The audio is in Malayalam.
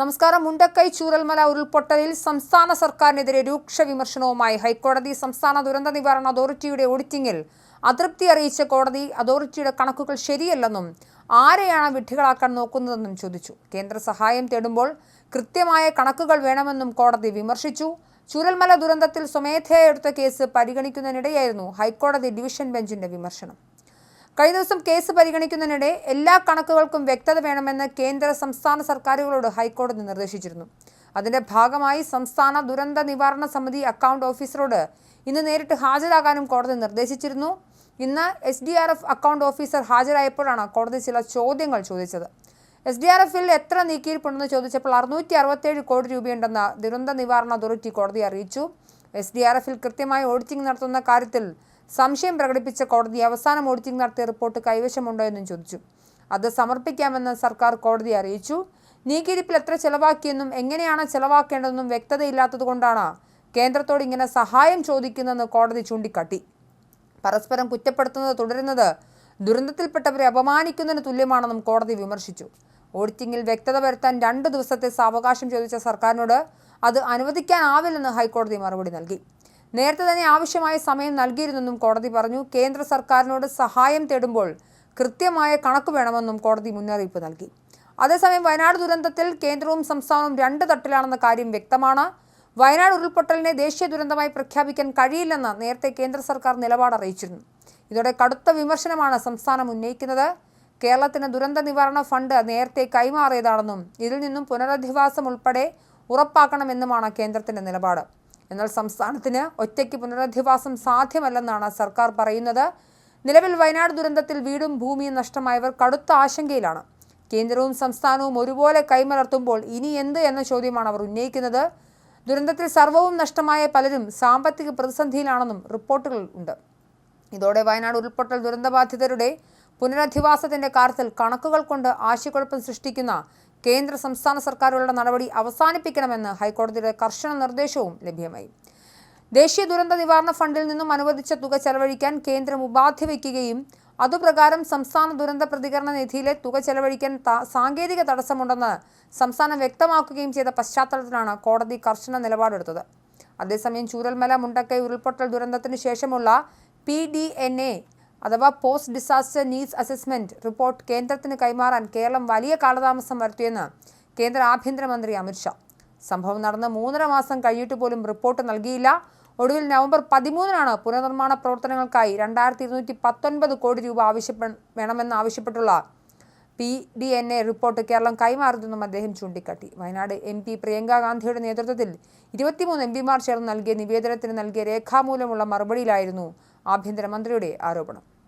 നമസ്കാരം. മുണ്ടക്കൈ ചൂരൽമല ഉരുൾപൊട്ടലിൽ സംസ്ഥാന സർക്കാരിനെതിരെ രൂക്ഷ വിമർശനവുമായി ഹൈക്കോടതി സംസ്ഥാന ദുരന്ത നിവാരണ അതോറിറ്റിയുടെ ഓഡിറ്റിംഗിൽ അതൃപ്തി അറിയിച്ച കോടതി അതോറിറ്റിയുടെ കണക്കുകൾ ശരിയല്ലെന്നും ആരെയാണ് വിഡ്ഢികളാക്കാൻ നോക്കുന്നതെന്നും ചോദിച്ചു. കേന്ദ്ര സഹായം തേടുമ്പോൾ കൃത്യമായ കണക്കുകൾ വേണമെന്നും കോടതി വിമർശിച്ചു. ചൂരൽമല ദുരന്തത്തിൽ സ്വമേധയാ എടുത്ത കേസ് പരിഗണിക്കുന്നതിനിടെയായിരുന്നു ഹൈക്കോടതി ഡിവിഷൻ ബെഞ്ചിന്റെ വിമർശനം. കഴിഞ്ഞ ദിവസം കേസ് പരിഗണിക്കുന്നതിനിടെ എല്ലാ കണക്കുകൾക്കും വ്യക്തത വേണമെന്ന് കേന്ദ്ര സംസ്ഥാന സർക്കാരുകളോട് ഹൈക്കോടതി നിർദ്ദേശിച്ചിരുന്നു. അതിന്റെ ഭാഗമായി സംസ്ഥാന ദുരന്ത നിവാരണ സമിതി അക്കൗണ്ട് ഓഫീസറോട് ഇന്ന് നേരിട്ട് ഹാജരാകാനും കോടതി നിർദ്ദേശിച്ചിരുന്നു. ഇന്ന് S D R F account officer ഹാജരായപ്പോഴാണ് കോടതി ചില ചോദ്യങ്ങൾ ചോദിച്ചത്. എസ് ഡി ആർ എഫിൽ എത്ര നീക്കിയിരിപ്പുണ്ടെന്ന് ചോദിച്ചപ്പോൾ അറുന്നൂറ്റി അറുപത്തേഴ് കോടി രൂപയുണ്ടെന്ന് ദുരന്ത നിവാരണ അതോറിറ്റി കോടതി അറിയിച്ചു. എസ് ഡി ആർ എഫിൽ കൃത്യമായി ഓഡിറ്റിംഗ് നടത്തുന്ന കാര്യത്തിൽ സംശയം പ്രകടിപ്പിച്ച കോടതി അവസാനം ഓഡിറ്റിംഗ് നടത്തിയ റിപ്പോർട്ട് കൈവശമുണ്ടോ എന്നും ചോദിച്ചു. അത് സമർപ്പിക്കാമെന്ന് സർക്കാർ കോടതിയെ അറിയിച്ചു. നീക്കിയിരിപ്പിൽ എത്ര ചെലവാക്കിയെന്നും എങ്ങനെയാണ് ചെലവാക്കേണ്ടതെന്നും വ്യക്തതയില്ലാത്തതുകൊണ്ടാണ് കേന്ദ്രത്തോട് ഇങ്ങനെ സഹായം ചോദിക്കുന്നതെന്ന് കോടതി ചൂണ്ടിക്കാട്ടി. പരസ്പരം കുറ്റപ്പെടുത്തുന്നത് തുടരുന്നത് ദുരന്തത്തിൽപ്പെട്ടവരെ അപമാനിക്കുന്നതിന് തുല്യമാണെന്നും കോടതി വിമർശിച്ചു. ഓഡിറ്റിംഗിൽ വ്യക്തത വരുത്താൻ രണ്ട് ദിവസത്തെ സാവകാശം ചോദിച്ച സർക്കാരിനോട് അത് അനുവദിക്കാനാവില്ലെന്ന് ഹൈക്കോടതി മറുപടി നൽകി. നേരത്തെ തന്നെ ആവശ്യമായ സമയം നൽകിയിരുന്നെന്നും കോടതി പറഞ്ഞു. കേന്ദ്ര സർക്കാരിനോട് സഹായം തേടുമ്പോൾ കൃത്യമായ കണക്ക് വേണമെന്നും കോടതി മുന്നറിയിപ്പ് നൽകി. അതേസമയം വയനാട് ദുരന്തത്തിൽ കേന്ദ്രവും സംസ്ഥാനവും രണ്ട് തട്ടിലാണെന്ന കാര്യം വ്യക്തമാണ്. വയനാട് ഉരുൾപൊട്ടലിനെ ദേശീയ ദുരന്തമായി പ്രഖ്യാപിക്കാൻ കഴിയില്ലെന്ന് നേരത്തെ കേന്ദ്ര സർക്കാർ നിലപാട് അറിയിച്ചിരുന്നു. ഇതോടെ കടുത്ത വിമർശനമാണ് സംസ്ഥാനം ഉന്നയിക്കുന്നത്. കേരളത്തിന് ദുരന്ത നിവാരണ ഫണ്ട് നേരത്തെ കൈമാറിയതാണെന്നും ഇതിൽ നിന്നും പുനരധിവാസം ഉൾപ്പെടെ ഉറപ്പാക്കണമെന്നുമാണ് കേന്ദ്രത്തിന്റെ നിലപാട്. എന്നാൽ സംസ്ഥാനത്തിന് ഒറ്റയ്ക്ക് പുനരധിവാസം സാധ്യമല്ലെന്നാണ് സർക്കാർ പറയുന്നത്. നിലവിൽ വയനാട് ദുരന്തത്തിൽ വീടും ഭൂമിയും നഷ്ടമായവർ കടുത്ത ആശങ്കയിലാണ്. കേന്ദ്രവും സംസ്ഥാനവും ഒരുപോലെ കൈമലർത്തുമ്പോൾ ഇനി എന്ത് എന്ന ചോദ്യമാണ് അവർ ഉന്നയിക്കുന്നത്. ദുരന്തത്തിൽ സർവവും നഷ്ടമായ പലരും സാമ്പത്തിക പ്രതിസന്ധിയിലാണെന്നും റിപ്പോർട്ടുകൾ ഉണ്ട്. ഇതോടെ വയനാട് ഉരുൾപൊട്ടൽ ദുരന്തബാധിതരുടെ പുനരധിവാസത്തിന്റെ കാര്യത്തിൽ കണക്കുകൾ കൊണ്ട് ആശയക്കുഴപ്പം സൃഷ്ടിക്കുന്ന കേന്ദ്ര സംസ്ഥാന സർക്കാരുകളുടെ നടപടി അവസാനിപ്പിക്കണമെന്ന് ഹൈക്കോടതിയുടെ കർശന നിർദ്ദേശവും ലഭ്യമായി. ദേശീയ ദുരന്ത നിവാരണ ഫണ്ടിൽ നിന്നും അനുവദിച്ച തുക ചെലവഴിക്കാൻ കേന്ദ്രം ഉപാധി വയ്ക്കുകയും അതുപ്രകാരം സംസ്ഥാന ദുരന്ത പ്രതികരണ നിധിയിലെ തുക ചെലവഴിക്കാൻ സാങ്കേതിക തടസ്സമുണ്ടെന്ന് സംസ്ഥാനം വ്യക്തമാക്കുകയും ചെയ്ത പശ്ചാത്തലത്തിലാണ് കോടതി കർശന നിലപാടെടുത്തത്. അതേസമയം ചൂരൽമല മുണ്ടക്കൈ ഉരുൾപൊട്ടൽ ദുരന്തത്തിന് ശേഷമുള്ള പി ഡി എൻ എ അഥവാ post disaster needs assessment report കേന്ദ്രത്തിന് കൈമാറാൻ കേരളം വലിയ കാലതാമസം വരുത്തിയെന്ന് കേന്ദ്ര ആഭ്യന്തരമന്ത്രി അമിത്ഷാ സംഭവം നടന്ന് മൂന്നര മാസം കഴിഞ്ഞിട്ട് പോലും റിപ്പോർട്ട് നൽകിയില്ല. ഒടുവിൽ നവംബർ പതിമൂന്നിനാണ് പുനർനിർമ്മാണ പ്രവർത്തനങ്ങൾക്കായി രണ്ടായിരത്തി ഇരുന്നൂറ്റി പത്തൊൻപത് കോടി രൂപ ആവശ്യപ്പെ വേണമെന്ന് ആവശ്യപ്പെട്ടുള്ള P D N A report Keralam കൈമാറുന്നതെന്നും അദ്ദേഹം ചൂണ്ടിക്കാട്ടി. വയനാട് എം പി പ്രിയങ്ക ഗാന്ധിയുടെ നേതൃത്വത്തിൽ ഇരുപത്തിമൂന്ന് എം പിമാർ ചേർന്ന് നൽകിയ നിവേദനത്തിന് നൽകിയ രേഖാമൂലമുള്ള മറുപടിയിലായിരുന്നു ആഭ്യന്തരമന്ത്രിയുടെ ആരോപണം.